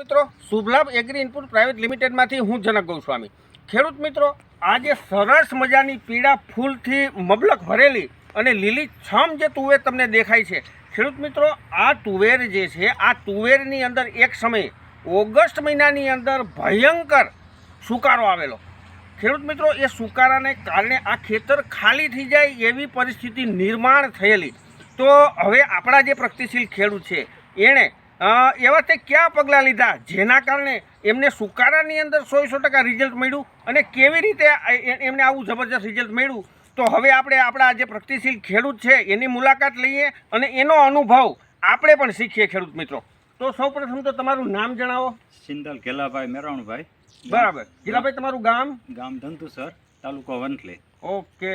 મિત્રો, Shubhlabh agri input private લિમિટેડમાંથી હું જનક ગૌસ્વામી. ખેડૂત મિત્રો, આજે સરસ મજાની પીળા ફૂલથી મબલક ભરેલી અને લીલી છમ જે તુવેર તમને દેખાય છે. ખેડૂત મિત્રો, આ તુવેર જે છે, આ તુવેરની અંદર એક સમયે ઓગસ્ટ મહિનાની અંદર ભયંકર સુકારો આવેલો. ખેડૂત મિત્રો, એ સુકારાને કારણે આ ખેતર ખાલી થઈ જાય એવી પરિસ્થિતિ નિર્માણ થયેલી. તો હવે આપણા જે પ્રગતિશીલ ખેડૂત છે, એણે એવા તે કયા પગલાં લીધા? જેના કારણે એમને સુકારાની અંદર સો સો ટકા રિઝલ્ટ મળ્યું અને કેવી રીતે એમને આવું જબરજસ્ત રિઝલ્ટ મળ્યું? તો હવે આપણે આપણા જે પ્રગતિશીલ ખેડૂત છે એની મુલાકાત લઈએ અને એનો અનુભવ આપણે પણ શીખીએ ખેડૂત મિત્રો. તો સૌપ્રથમ તો તમારું નામ જણાવો. સિંદલ કેલાભાઈ મેરાણભાઈ બરાબર. ગેલાભાઈ તમારું ગામ? ગામ ધંતુસર તાલુકો વંથલી ઓકે.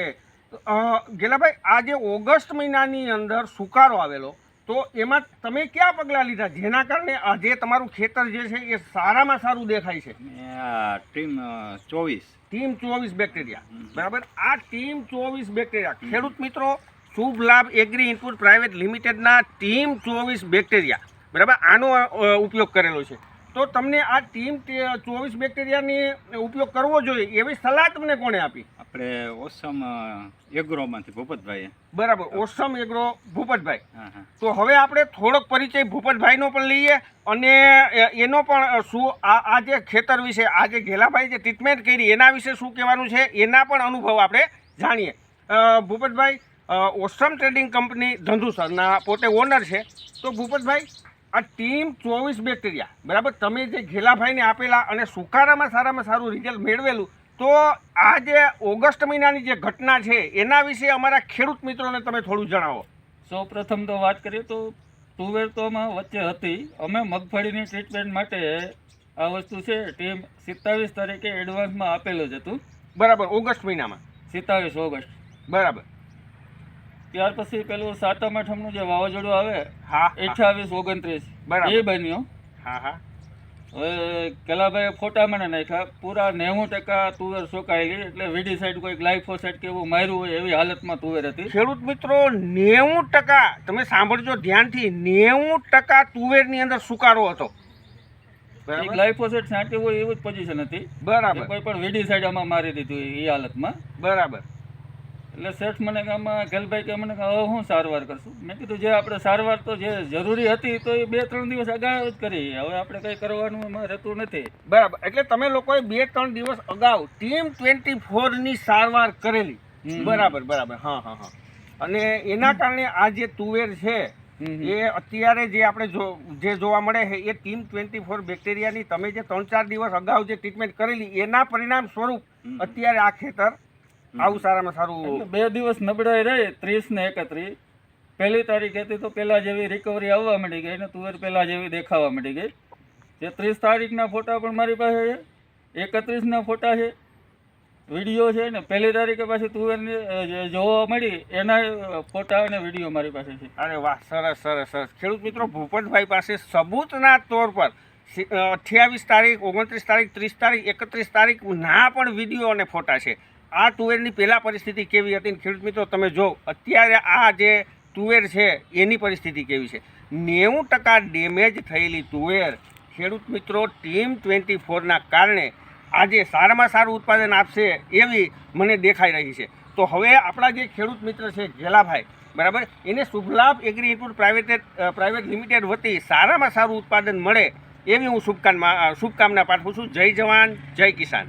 ગેલાભાઈ આજે ઓગસ્ટ મહિનાની અંદર સુકારો આવેલો. તો એમાં તમે કયા પગલાં લીધા? જેના કારણે આ જે તમારું ખેતર જે છે એ સારામાં સારું દેખાય છે. ટીમ ચોવીસ. ટીમ ચોવીસ બેક્ટેરિયા. બરાબર? આ ટીમ ચોવીસ બેક્ટેરિયા. ખેડૂત મિત્રો Shubh Labh agri input private લિમિટેડના ટીમ ચોવીસ બેક્ટેરિયા. બરાબર? આનો ઉપયોગ કરેલો છે. તો તમને આ ટીમ ચોવીસ બેક્ટેરિયાની ઉપયોગ કરવો જોઈએ એવી સલાહ તમને કોણે આપી? આપણે ઓસમ એગ્રોમાંથી ભૂપતભાઈ બરાબર ઓસમ એગ્રો ભૂપતભાઈ. તો હવે આપણે થોડોક પરિચય ભૂપતભાઈનો પણ લઈએ અને એનો પણ શું આ આ જે ખેતર વિશે આ જે ઘેલાભાઈ જે ટ્રીટમેન્ટ કરી એના વિશે શું કહેવાનું છે એના પણ અનુભવ આપણે જાણીએ. ભૂપતભાઈ ઓસમ ટ્રેડિંગ કંપની ધંધુસરના પોતે ઓનર છે. તો ભૂપતભાઈ આ ટીમ ચોવીસ બેક્ટેરિયા બરાબર? તમે જે ઘેલાભાઈને આપેલા અને સુકારામાં સારામાં સારું રિઝલ્ટ મેળવેલું તો આ જે ઓગસ્ટ મહિનાની જે ઘટના છે એના વિશે અમારા ખેડૂત મિત્રોને તમે થોડું જણાવો. સૌ પ્રથમ તો વાત કરીએ તો તુવેર તો આમાં વચ્ચે હતી. અમે મગફળીની ટ્રીટમેન્ટ માટે આ વસ્તુ છે ટીમ સિત્તાવીસ તારીખે એડવાન્સમાં આપેલું જ હતું. બરાબર ઓગસ્ટ મહિનામાં. સિત્તાવીસ ઓગસ્ટ. બરાબર. ત્યાર પછી પેલું સાતમ આઠમનું જે વાવાઝોડું આવે હા. અઠ્યાવીસ ઓગણત્રીસ બરાબર. એ બન્યો. હા હા. હવે કેલાભાઈ ફોટા મને નાખ્યા. પૂરા નેવું ટકા તુવેર સુકાયેલી એટલે વીડી સાઈડ કોઈક લાઇફોસાઇડ કે એવું માર્યું હોય એવી હાલતમાં તુવેર હતી. ખેડૂત મિત્રો નેવું ટકા તમે સાંભળજો ધ્યાનથી નેવું ટકા તુવેરની અંદર સુકારો હતો. એક છાંટ્યું હોય એવી જ પોઝિશન હતી. બરાબર. કોઈ પણ વીડી સાઈડ આમાં મારી દીધું એ હાલતમાં. બરાબર. એટલે શેઠ મને કે આમાં ગલભાઈ કે મને કે હવે હું સારવાર કરશું. મેં કીધું જે આપણે સારવાર તો જે જરૂરી હતી તો એ બે ત્રણ દિવસ અગાઉ જ કરી. હવે આપણે કંઈ કરવાનું એમાં રહેતું નથી. બરાબર. એટલે તમે લોકોએ બે ત્રણ દિવસ અગાઉ ટીમ ટ્વેન્ટી ફોરની સારવાર કરેલી. બરાબર બરાબર. હા હા હા. અને એના કારણે આ જે તુવેર છે એ અત્યારે જે આપણે જો જે જોવા મળે છે એ ટીમ ટ્વેન્ટી ફોર બેક્ટેરિયાની તમે જે ત્રણ ચાર દિવસ અગાઉ જે ટ્રીટમેન્ટ કરેલી એના પરિણામ સ્વરૂપ અત્યારે આ ખેતર આવું સારામાં સારું બે દિવસ નબળાઈ રહી ત્રીસ ને એકત્રીસ. પહેલી તારીખ હતી તો પહેલાં જેવી રિકવરી આવવા માંડી ગઈ ને તુવેર પહેલાં જેવી દેખાવા માંડી ગઈ. જે ત્રીસ તારીખના ફોટા પણ મારી પાસે છે એકત્રીસના ફોટા છે વીડિયો છે ને પહેલી તારીખે પાછી તુવેરની જોવા મળી એના ફોટા અને વીડિયો મારી પાસે છે. અરે વાહ સરસ સરસ સરસ. ખેડૂત મિત્રો ભૂપતભાઈ પાસે સબૂતના તોર પર અઠ્યાવીસ તારીખ ઓગણત્રીસ તારીખ ત્રીસ તારીખ એકત્રીસ તારીખના પણ વીડિયો અને ફોટા છે. આ તુવેરની પહેલાં પરિસ્થિતિ કેવી હતી ખેડૂત મિત્રો, તમે જો, અત્યારે આ જે તુવેર છે, એની પરિસ્થિતિ કેવી છે? નેવું ટકા ડેમેજ થયેલી તુવેર ખેડૂત મિત્રો ટીમ ટ્વેન્ટી ફોરના કારણે આજે સારામાં સારું ઉત્પાદન આપશે એવી મને દેખાઈ રહી છે. તો હવે આપણા જે ખેડૂત મિત્ર છે, ઘેલાભાઈ, બરાબર? એને Shubhlabh agri input privated private limited વતી સારામાં સારું ઉત્પાદન મળે એવી હું શુભકામના શુભકામના પાઠવું છું. જય જવાન, જય કિસાન.